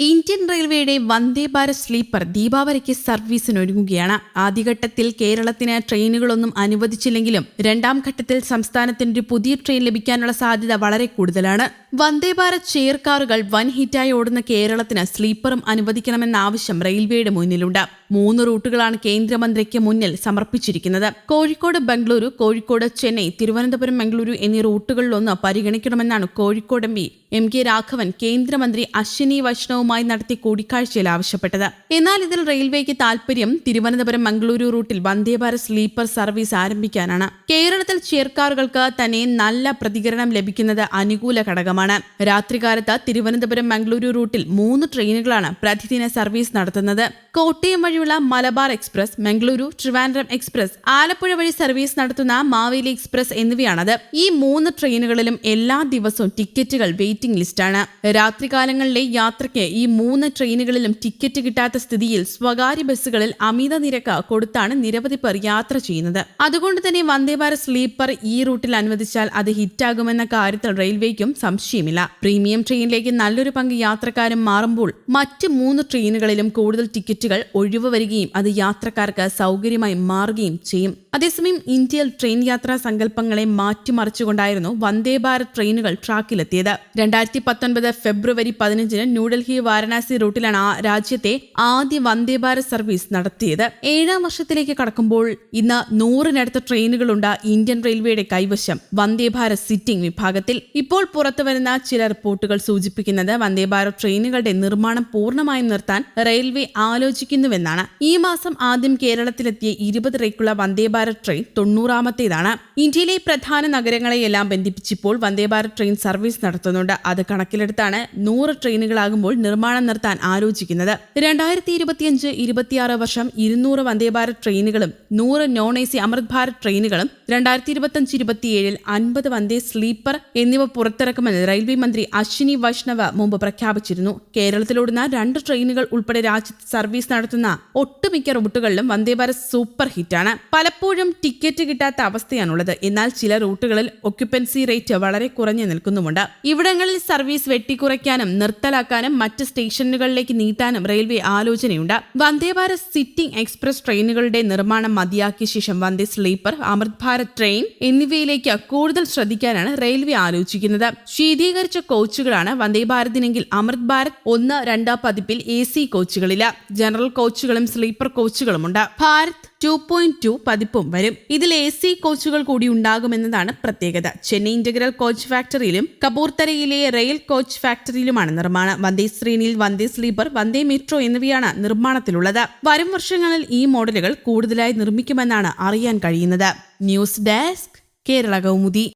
Indian റെയിൽവേയുടെ വന്ദേ Bharat sleeper ദീപാവലിക്ക് സർവീസിനൊരുങ്ങുകയാണ്. ആദ്യഘട്ടത്തിൽ കേരളത്തിന് ട്രെയിനുകളൊന്നും അനുവദിച്ചില്ലെങ്കിലും രണ്ടാം ഘട്ടത്തിൽ സംസ്ഥാനത്തിന് ഒരു പുതിയ ട്രെയിൻ ലഭിക്കാനുള്ള സാധ്യത വളരെ കൂടുതലാണ്. വന്ദേ ഭാരത് ചെയർ കാറുകൾ വൻ ഹിറ്റായി ഓടുന്ന കേരളത്തിന് സ്ലീപ്പറും അനുവദിക്കണമെന്ന ആവശ്യം റെയിൽവേയുടെ മുന്നിലുണ്ട്. മൂന്ന് റൂട്ടുകളാണ് കേന്ദ്രമന്ത്രിക്ക് മുന്നിൽ സമർപ്പിച്ചിരിക്കുന്നത്. കോഴിക്കോട് ബംഗളൂരു കോഴിക്കോട് ചെന്നൈ തിരുവനന്തപുരം ബംഗളൂരു എന്നീ റൂട്ടുകളിലൊന്ന് പരിഗണിക്കണമെന്നാണ് Kozhikode M P M K Raghavan കേന്ദ്രമന്ത്രി അശ്വിനി വൈഷ്ണവുമായി നടത്തിയ കൂടിക്കാഴ്ചയിൽ ആവശ്യപ്പെട്ടത്. എന്നാൽ ഇതിൽ റെയിൽവേക്ക് താൽപര്യം തിരുവനന്തപുരം മംഗളൂരു റൂട്ടിൽ വന്ദേ ഭാരത് സ്ലീപ്പർ സർവീസ് ആരംഭിക്കാനാണ്. കേരളത്തിൽ ചെയർകാറുകൾക്ക് തന്നെ നല്ല പ്രതികരണം ലഭിക്കുന്നത് അനുകൂല ഘടകമാണ്. രാത്രികാലത്ത് തിരുവനന്തപുരം മംഗളൂരു റൂട്ടിൽ മൂന്ന് ട്രെയിനുകളാണ് പ്രതിദിന സർവീസ് നടത്തുന്നത്. കോട്ടയം വഴിയുള്ള Malabar express Mangaluru Trivandrum express Alappuzha വഴി സർവീസ് നടത്തുന്ന മാവേലി എക്സ്പ്രസ് എന്നിവയാണത്. ഈ മൂന്ന് ട്രെയിനുകളിലും എല്ലാ ദിവസവും ടിക്കറ്റുകൾ വെയിറ്റിംഗ് ലിസ്റ്റാണ്. രാത്രികാലങ്ങളിലെ യാത്രയ്ക്ക് ഈ മൂന്ന് ട്രെയിനുകളിലും ടിക്കറ്റ് കിട്ടാത്ത സ്ഥിതിയിൽ സ്വകാര്യ ബസ്സുകളിൽ അമിത നിരക്ക് കൊടുത്താണ് നിരവധി പേർ യാത്ര ചെയ്യുന്നത്. അതുകൊണ്ട് തന്നെ വന്ദേ ഭാരത് സ്ലീപ്പർ ഈ റൂട്ടിൽ അനുവദിച്ചാൽ അത് ഹിറ്റാകുമെന്ന കാര്യത്തിൽ റെയിൽവേക്കും സംശയമില്ല. പ്രീമിയം ട്രെയിനിലേക്ക് നല്ലൊരു പങ്ക് യാത്രക്കാരും മാറുമ്പോൾ മറ്റ് മൂന്ന് ട്രെയിനുകളിലും കൂടുതൽ ടിക്കറ്റുകൾ ഒഴിവ് വരികയും അത് യാത്രക്കാർക്ക് സൗകര്യമായി മാറുകയും ചെയ്യും. അതേസമയം ഇന്ത്യയിൽ ട്രെയിൻ യാത്രാ സങ്കല്പങ്ങളെ മാറ്റിമറിച്ചുകൊണ്ടായിരുന്നു വന്ദേ ഭാരത് ട്രെയിനുകൾ ട്രാക്കിലെത്തിയത്. രണ്ടായിരത്തി പത്തൊൻപത് ഫെബ്രുവരി പതിനഞ്ചിന് ന്യൂഡൽഹി വാരണാസി റൂട്ടിലാണ് രാജ്യത്തെ ആദ്യ വന്ദേ ഭാരത് സർവീസ് നടത്തിയത്. ഏഴാം വർഷത്തിലേക്ക് കടക്കുമ്പോൾ ഇന്ന് നൂറിനടുത്ത ട്രെയിനുകളുണ്ട് ഇന്ത്യൻ റെയിൽവേയുടെ കൈവശം വന്ദേ ഭാരത് സിറ്റിംഗ് വിഭാഗത്തിൽ. ഇപ്പോൾ പുറത്തുവരുന്ന ചില റിപ്പോർട്ടുകൾ സൂചിപ്പിക്കുന്നത് വന്ദേ ഭാരത് ട്രെയിനുകളുടെ നിർമ്മാണം പൂർണമായും നിർത്താൻ റെയിൽവേ ആലോചിക്കുന്നുവെന്നാണ്. ഈ മാസം ആദ്യം കേരളത്തിലെത്തിയ ഇരുപത് റേക്കുള്ള വന്ദേ ഭാരത് ട്രെയിൻ തൊണ്ണൂറാമത്തേതാണ്. ഇന്ത്യയിലെ പ്രധാന നഗരങ്ങളെയെല്ലാം ബന്ധിപ്പിച്ചിപ്പോൾ വന്ദേ ഭാരത് ട്രെയിൻ സർവീസ് നടത്തുന്നുണ്ട്. അത് കണക്കിലെടുത്താണ് നൂറ് ട്രെയിനുകളാകുമ്പോൾ നിർമ്മാണം നിർത്താൻ ആലോചിക്കുന്നത്. രണ്ടായിരത്തി ഇരുപത്തിയഞ്ച് ഇരുപത്തിയാറ് വർഷം ഇരുന്നൂറ് വന്ദേ ഭാരത് ട്രെയിനുകളും നൂറ് non A C Amrit Bharat ട്രെയിനുകളും രണ്ടായിരത്തി ഇരുപത്തിയഞ്ച് ഇരുപത്തിയേഴിൽ അൻപത് വന്ദേ സ്ലീപ്പർ എന്നിവ പുറത്തിറക്കുമെന്ന് റെയിൽവേ മന്ത്രി അശ്വിനി വൈഷ്ണവ് മുമ്പ് പ്രഖ്യാപിച്ചിരുന്നു. കേരളത്തിലോടുന്ന രണ്ട് ട്രെയിനുകൾ ഉൾപ്പെടെ രാജ്യത്ത് സർവീസ് നടത്തുന്ന ഒട്ടുമിക്ക റൂട്ടുകളിലും വന്ദേ ഭാരത് സൂപ്പർ ഹിറ്റാണ്. പലപ്പോഴും ടിക്കറ്റ് കിട്ടാത്ത അവസ്ഥയാണുള്ളത്. എന്നാൽ ചില റൂട്ടുകളിൽ ഒക്യുപ്പൻസി റേറ്റ് വളരെ കുറഞ്ഞു നിൽക്കുന്നുമുണ്ട്. ഇവിടങ്ങളിൽ സർവീസ് വെട്ടിക്കുറയ്ക്കാനും നിർത്തലാക്കാനും മറ്റ് സ്റ്റേഷനുകളിലേക്ക് നീട്ടാനും റെയിൽവേ ആലോചനയുണ്ട്. വന്ദേ ഭാരത് സിറ്റിംഗ് എക്സ്പ്രസ് ട്രെയിനുകളുടെ നിർമ്മാണം മതിയാക്കിയ ശേഷം വന്ദേ സ്ലീപ്പർ അമൃത് ഭാരത് ട്രെയിൻ എന്നിവയിലേക്ക് കൂടുതൽ ശ്രദ്ധിക്കാനാണ് റെയിൽവേ ആലോചിക്കുന്നത്. ശീതീകരിച്ച കോച്ചുകളാണ് വന്ദേ ഭാരതിനെങ്കിൽ അമൃത് ഭാരത് ഒന്ന് രണ്ടാം പതിപ്പിൽ എ സി കോച്ചുകളില്ല ജനറൽ കോച്ചുകളും സ്ലീപ്പർ കോച്ചുകളുമുണ്ട് ഭാരത് ടു പോയിന്റ് ടു പതിപ്പും വരും. ഇതിൽ എ സി കോച്ചുകൾ കൂടി ഉണ്ടാകുമെന്നതാണ് പ്രത്യേകത. ചെന്നൈ ഇന്റഗ്രൽ കോച്ച് ഫാക്ടറിയിലും കപൂർത്തരയിലെ റെയിൽ കോച്ച് ഫാക്ടറിയിലുമാണ് നിർമ്മാണം. വന്ദേ ശ്രേണിയിൽ വന്ദേ സ്ലീപ്പർ വന്ദേ മെട്രോ എന്നിവയാണ് നിർമ്മാണത്തിലുള്ളത്. വരും വർഷങ്ങളിൽ ഈ മോഡലുകൾ കൂടുതലായി നിർമ്മിക്കുമെന്നാണ് അറിയാൻ കഴിയുന്നത്. News desk Kerala Kaumudi.